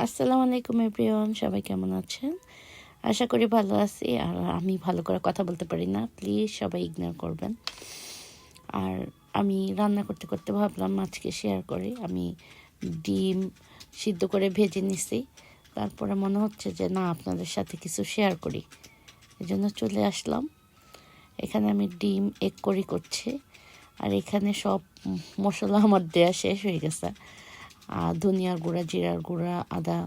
আসসালামু আলাইকুম, এভরিওয়ান। সবাই কেমন আছেন? আশা করি ভালো আছি। আর আমি ভালো করে কথা বলতে পারি না। প্লিজ সবাই ইগনোর করবেন। আর আমি রান্না করতে করতে ভাবলাম আজকে শেয়ার করি। আমি ডিম সিদ্ধ করে ভেজে নিছি। তারপরে মনে হচ্ছে যে, না, আপনাদের সাথে কিছু শেয়ার করি। এই জন্য চলে আসলাম। এখানে আমি ডিম এক করি করছি। আর এখানে সব মশলা আমার দেয়া শেষ হয়ে গেছে। ধনিয়ার গুঁড়া, জিরার গুঁড়া, আদা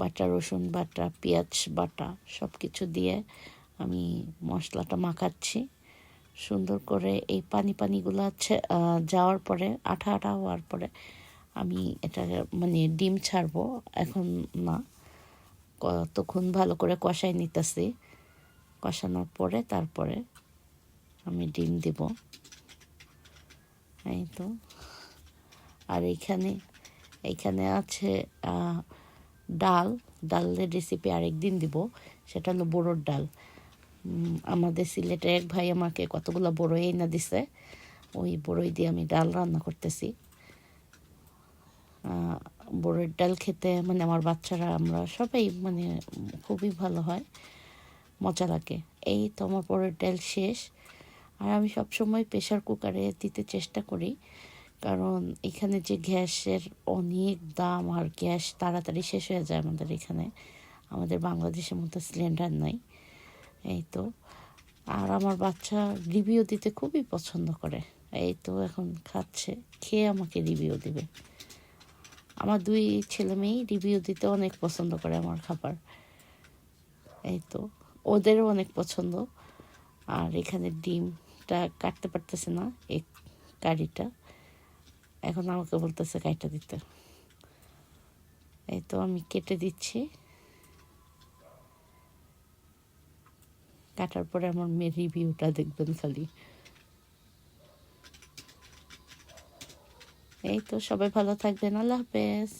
বাটা, রসুন বাটা, পেঁয়াজ বাটা সব কিছু দিয়ে আমি মশলাটা মাখাচ্ছি। সুন্দর করে এই পানি পানিগুলো আছে যাওয়ার পরে, আঠা আঠা হওয়ার পরে আমি এটা মানে ডিম ছাড়বো, এখন না। তখন ভালো করে কষাই নিতেছি। কষানোর পরে তারপরে আমি ডিম দিব। এই তো। আর এইখানে এইখানে আছে ডাল। ডালের রেসিপি আরেকদিন দিব। সেটা হলো বড়োর ডাল। আমাদের সিলেটের এক ভাই আমাকে কতগুলো বড়ই এনে দিছে। ওই বড়ই দিয়ে আমি ডাল রান্না করতেছি। বড়ের ডাল খেতে মানে আমার বাচ্চারা, আমরা সবাই মানে খুবই ভালো হয়। মজা লাগে। এই তো আমার বড়ের ডাল শেষ। আর আমি সবসময় প্রেশার কুকারে দিতে চেষ্টা করি। কারণ এখানে যে গ্যাসের অনেক দাম আর গ্যাস তাড়াতাড়ি শেষ হয়ে যায় আমাদের এখানে। আমাদের বাংলাদেশের মতো সিলিন্ডার নাই। এই তো। আর আমার বাচ্চা রিভিউ দিতে খুবই পছন্দ করে। এই তো এখন খাচ্ছে। খেয়ে আমাকে রিভিউ দিবে। আমার দুই ছেলে মেয়েই রিভিউ দিতে অনেক পছন্দ করে আমার খাবার। এই তো। ওদেরও অনেক পছন্দ। আর এখানে ডিমটা কাটতে পারতেছে না এই কারিটা। এখন আমাকে বলতেছে কাইটা দিতে। এই তো আমি কেটে দিচ্ছি। কাটার পরে আমার মেয়ের রিভিউটা দেখবেন খালি। এই তো সবাই ভালো থাকবেন, আল্লাহ হাফেজ।